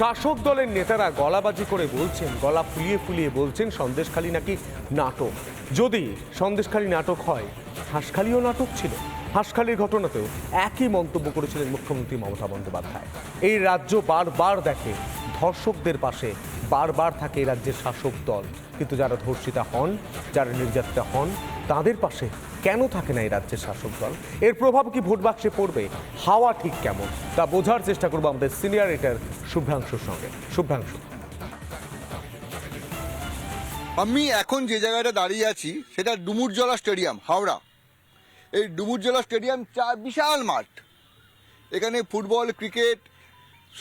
শাসক দলের নেতারা গলাবাজি করে বলছেন, গলা ফুলিয়ে ফুলিয়ে বলছেন সন্দেশখালী নাকি নাটক। যদি সন্দেশখালী নাটক হয়, হাঁসখালিও নাটক ছিল। হাঁসখালির ঘটনাতেও একই মন্তব্য করেছিলেন মুখ্যমন্ত্রী মমতা বন্দ্যোপাধ্যায়। এই রাজ্য বারবার দেখে, ধর্ষকদের পাশে বারবার থাকে এই রাজ্যের শাসক দল। কিন্তু যারা ধর্ষিতা হন, যারা নির্যাতিতা হন তাদের পাশে কেন থাকে না এই রাজ্যের শাসক দল? এর প্রভাব কি ভোট বাক্সে পড়বে? হাওয়া ঠিক কেমন? তা বোঝার চেষ্টা করব আমাদের সিনিয়র এডিটর শুভ্রাংশুর সঙ্গে। শুভ্রাংশু। আমি এখন যে জায়গাটা দাঁড়িয়ে আছি, সেটা ডুমুরজলা স্টেডিয়াম, হাওড়া। এই ডুমুরজলা স্টেডিয়াম চা বিশাল মাঠ। এখানে ফুটবল, ক্রিকেট,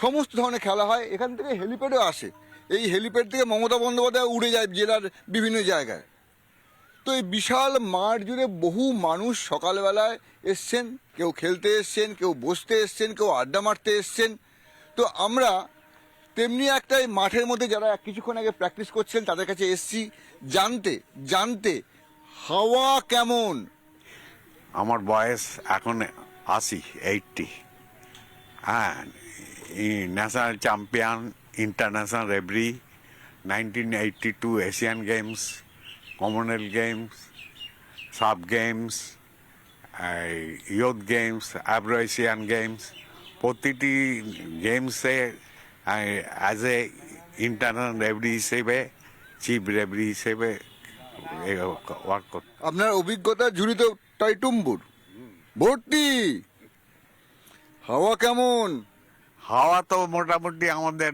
সমস্ত ধরনের খেলা হয়। এখান থেকে হেলিপ্যাডও আসে। এই হেলিপ্যাড থেকে মমতা বন্দ্যোপাধ্যায় উড়ে যায় জেলার বিভিন্ন জায়গায়। তো এই বিশাল মাঠ জুড়ে বহু মানুষ সকালবেলায় এসছেন, কেউ খেলতে এসছেন, কেউ বসতে এসছেন, কেউ আড্ডা মারতে এসছেন। তো আমরা তেমনি একটা এই মাঠের মধ্যে যারা কিছুক্ষণ আগে প্র্যাকটিস করছেন, তাদের কাছে এসছি জানতে জানতে হাওয়া কেমন? আমার বয়স এখন আশি এইটটি হ্যাঁ national champion international referee nineteen eighty two Asian Games Commonwealth Games SAF Games Youth Games Afro Asian Games প্রতিটি গেমসে অ্যাজ এ ইন্টারনাল রেফারি হিসেবে চিফ রেফারি হিসেবে ওয়ার্ক করতে আপনার অভিজ্ঞতা ঝুড়িতে টাইটুম্বুর ভর্তি! হাওয়া কেমন? হাওয়া তো মোটামুটি আমাদের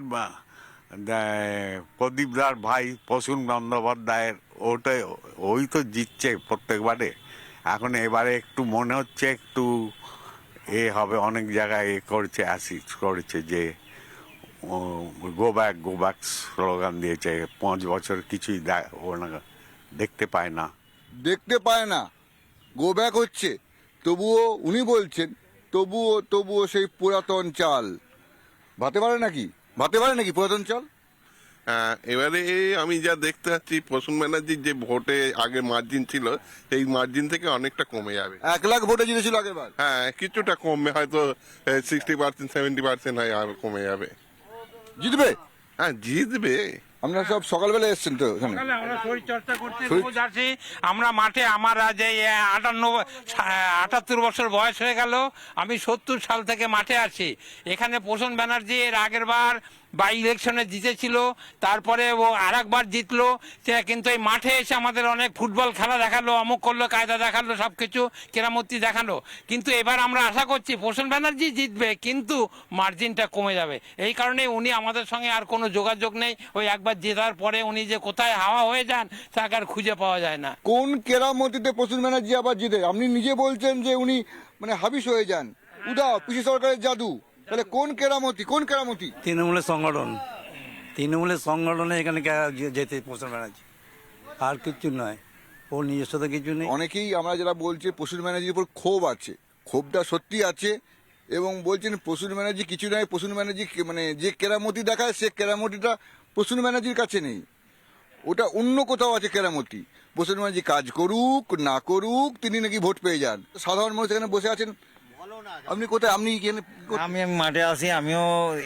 প্রদীপদার ভাই প্রসূন বন্দ্যোপাধ্যায়ের ওটাই ওই তো জিতছে প্রত্যেকবারে এখন এবারে একটু মনে হচ্ছে একটু এ হবে, অনেক জায়গায় এ করছে অ্যাসিড করেছে যে go back go back slogan দিয়েছে, পাঁচ বছর কিছুই দেখতে পায় না। দেখতে পায় না গো ব্যাক হচ্ছে। তবুও উনি বলছেন, তবুও তবুও সেই পুরাতন চাল। ভাতে পারে নাকি? ভাতে পারে নাকি পুরাতন চল? হ্যাঁ এবারে আমি যা দেখতে পাচ্ছি প্রসূন ব্যানার্জির যে ভোটে আগে মার্জিন ছিল সেই মার্জিন থেকে অনেকটা কমে যাবে। এক লাখ ভোটে জিতেছিল আগেরবার হ্যাঁ কিছুটা কমবে হয়তো সিক্সটি পার্সেন্ট সেভেন্টি পার্সেন্ট হয় আর কমে যাবে। জিতবে? হ্যাঁ জিতবে। আপনারা সব সকালবেলা এসছেন তো এখানে। সকালে আমরা শরীর চর্চা করতে রোজ আসি। আমরা মাঠে আমার আজ এই আটান্ন আটাত্তর বছর বয়স হয়ে গেল। আমি সত্তর সাল থেকে মাঠে আছি। এখানে পোষণ ব্যানার্জি এর আগের বার বাই ইলেকশনে জিতেছিল, তারপরে ও আর একবার জিতলো। সে কিন্তু এই মাঠে এসে আমাদের অনেক ফুটবল খেলা দেখাল, অমুক করল, কায়দা দেখাল সব কিছু কেরামতি দেখাল। কিন্তু এবার আমরা আশা করছি পোষণ ব্যানার্জি জিতবে, কিন্তু মার্জিনটা কমে যাবে। এই কারণে উনি আমাদের সঙ্গে আর কোনো যোগাযোগ নেই। ওই একবার জেতার পরে উনি যে কোথায় হাওয়া হয়ে যান, তাকে আর খুঁজে পাওয়া যায় না। কোন কেরামতিতে প্রসূন ব্যানার্জি আবার জিতে? আপনি নিজে বলছেন যে উনি মানে হাবিস হয়ে যান। উদা পিসি সরকারের জাদু। তাহলে কোন কেরামতি কোন কেরামতি? তৃণমূলের সংগঠন। তৃণমূলের সংগঠনে এখানে যেতে পোষণ ব্যানার্জি। আর কিছু নয়। ওর নিজস্ব তো কিছু নেই। অনেকেই আমরা যারা বলছি প্রসূন ব্যানার্জির উপর ক্ষোভ আছে। ক্ষোভটা সত্যি আছে এবং বলছেন প্রসূন ব্যানার্জি কিছু নয়। প্রসূন ব্যানার্জি মানে যে কেরামতি দেখায় সে কেরামতিটা প্রসূন ব্যানার্জির কাছে নেই। ওটা অন্য কোথাও আছে কেরামতি। প্রসূন ব্যানার্জি কাজ করুক না করুক তিনি নাকি ভোট পেয়ে যান। সাধারণ মানুষ এখানে বসে আছেন। আপনি কোথায়? আপনি আমি মাঠে আসি আমিও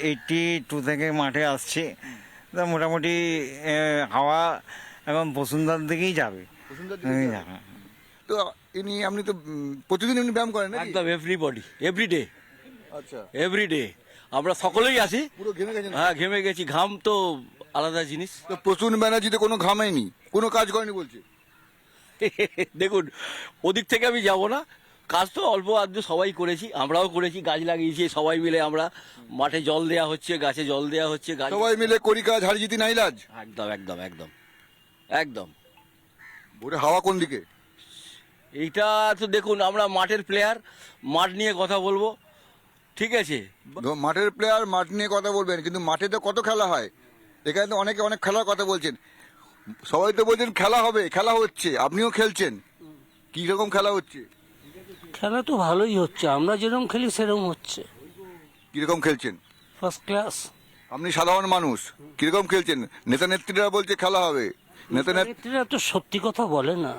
এইটটি টু থেকে মাঠে আসছি। তা মোটামুটি হাওয়া এখন বসুন্ধার দিকেই যাবে। দিকে যান। তো ইনি আপনি তো প্রতিদিন এমনি ব্যায়াম করেন একদম এভরিবডি এভরিডে আচ্ছা। এভরিডে আমরা সকলেই আসি পুরো ঘেমে গেছেন? হ্যাঁ ঘেমে গেছি। ঘাম তো আলাদা জিনিস। তো প্রসূন ব্যানার্জিতে কোনো ঘামায়নি কোনো কাজ করেনি বলছে? দেখুন ওদিক থেকে আমি যাব না। কাজ তো অল্প আধটু সবাই করেছি আমরাও করেছি গাছ লাগিয়েছি সবাই মিলে আমরা মাঠে জল দেয়া হচ্ছে গাছে জল দেয়া হচ্ছে গাছ সবাই মিলে করি কাজ হারি জিতি নাইলাজ একদম একদম একদম একদম। ভোরে হাওয়া কোন দিকে? এইটা তো দেখুন আমরা মাঠের প্লেয়ার মাঠ নিয়ে কথা বলব ঠিক আছে? মাঠের প্লেয়ার মাঠ নিয়ে কথা বলবেন কিন্তু মাঠে তো কত খেলা হয়? এখানে তো অনেকে অনেক খেলার কথা বলছেন। সবাই তো বলছেন খেলা হবে খেলা হচ্ছে আপনিও খেলছেন। কি রকম খেলা হচ্ছে? খেলা তো ভালোই হচ্ছে আমরা যেরকম খেলি সেরকম হচ্ছে। কীরকম খেলছেন? ফার্স্ট ক্লাস আপনি সাধারণ মানুষ কীরকম খেলছেন? নেতা নেত্রীরা বলছে খেলা হবে। নেতা নেত্রীরা তো সত্যি কথা বলে না।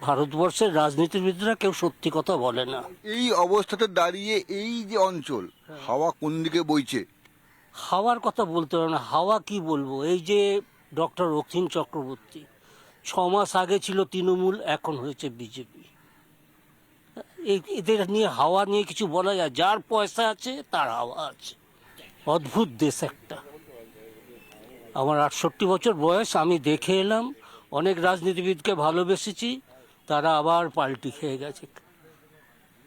ভারতবর্ষের রাজনীতিবিদরা কেউ সত্যি কথা বলে না। এই অবস্থাতে দাঁড়িয়ে এই যে অঞ্চল হাওয়া কোন দিকে বইছে? হাওয়ার কথা বলতে পারে না। হাওয়া কি বলব? এই যে ডক্টর রক্তিম চক্রবর্তী ছ মাস আগে ছিল তৃণমূল এখন হয়েছে বিজেপি। এদের নিয়ে হাওয়া নিয়ে কিছু বলা যায়। যার পয়সা আছে তার হাওয়া আছে। অদ্ভুত দেশ একটা। আমার আটষট্টি বছর বয়স আমি দেখে এলাম অনেক রাজনীতিবিদকে ভালোবেসেছি তারা আবার পাল্টি খেয়ে গেছে।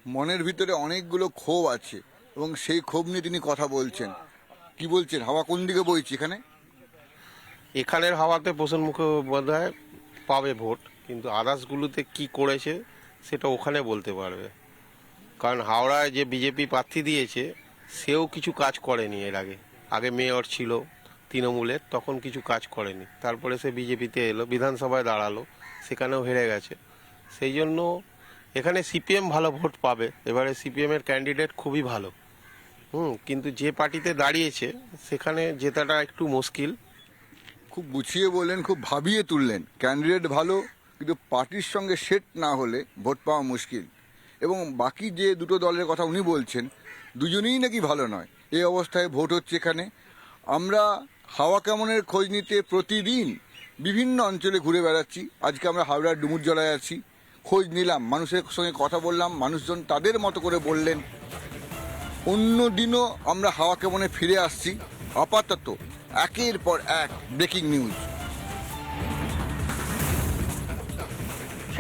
মনের ভিতরে অনেকগুলো ক্ষোভ আছে এবং সেই ক্ষোভ নিয়ে তিনি কথা বলছেন। কি বলছেন? হাওয়া কোন দিকে বইছে এখানে? এখানের হাওয়াতে পোষণ মুখে বোধ পাবে ভোট কিন্তু আদার্সগুলোতে কি করেছে সেটা ওখানে বলতে পারবে। কারণ হাওড়ায় যে বিজেপি প্রার্থী দিয়েছে, সেও কিছু কাজ করেনি এর আগে। আগে মেয়র ছিল তৃণমূলের, তখন কিছু কাজ করেনি। তারপরে সে বিজেপিতে এলো, বিধানসভায় দাঁড়াল, সেখানেও হেরে গেছে। সেই জন্য এখানে সিপিএম ভালো ভোট পাবে। এবারে সিপিএমের ক্যান্ডিডেট খুবই ভালো। হুম, কিন্তু যে পার্টিতে দাঁড়িয়েছে, সেখানে জেতাটা একটু মুশকিল। খুব গুছিয়ে বললেন, খুব ভাবিয়ে তুললেন। ক্যান্ডিডেট ভালো কিন্তু পার্টির সঙ্গে সেট না হলে ভোট পাওয়া মুশকিল। এবং বাকি যে দুটো দলের কথা উনি বলছেন, দুজনেই নাকি ভালো নয়। এই অবস্থায় ভোট হচ্ছে এখানে। আমরা হাওয়া কেমনের খোঁজ নিতে প্রতিদিন বিভিন্ন অঞ্চলে ঘুরে বেড়াচ্ছি। আজকে আমরা হাওড়ার ডুমুরজলায় আছি। খোঁজ নিলাম, মানুষের সঙ্গে কথা বললাম, মানুষজন তাদের মতো করে বললেন। অন্য দিনও আমরা হাওয়া কেমনে ফিরে আসছি। আপাতত একের পর এক ব্রেকিং নিউজ।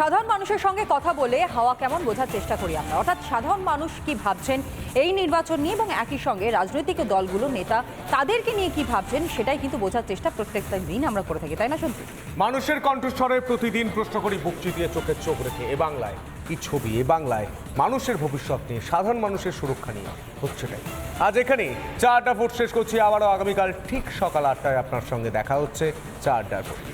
সাধারণ মানুষের সঙ্গে কথা বলে হাওয়া কেমন বোঝার চেষ্টা করি আমরা। অর্থাৎ সাধারণ মানুষ কি ভাবছেন এই নির্বাচন নিয়ে এবং একই সঙ্গে রাজনৈতিক দলগুলো, নেতা তাদেরকে নিয়ে কি ভাবছেন সেটাই কিন্তু বোঝার চেষ্টা প্রত্যেকটা দিন আমরা করে থাকি, তাই না সত্যি মানুষের কণ্ঠস্বরে প্রতিদিন প্রশ্ন করি, বুক চিতিয়ে চোখের চোখ রেখে, এ বাংলায় কি ছবি? এ বাংলায় মানুষের ভবিষ্যৎ নিয়ে, সাধারণ মানুষের সুরক্ষা নিয়ে হচ্ছে হচ্ছেটাই। আজ এখানে চারটা ভোট শেষ করছি, আবারও আগামীকাল ঠিক সকাল আটটায় আপনার সঙ্গে দেখা হচ্ছে চারটার ভোট।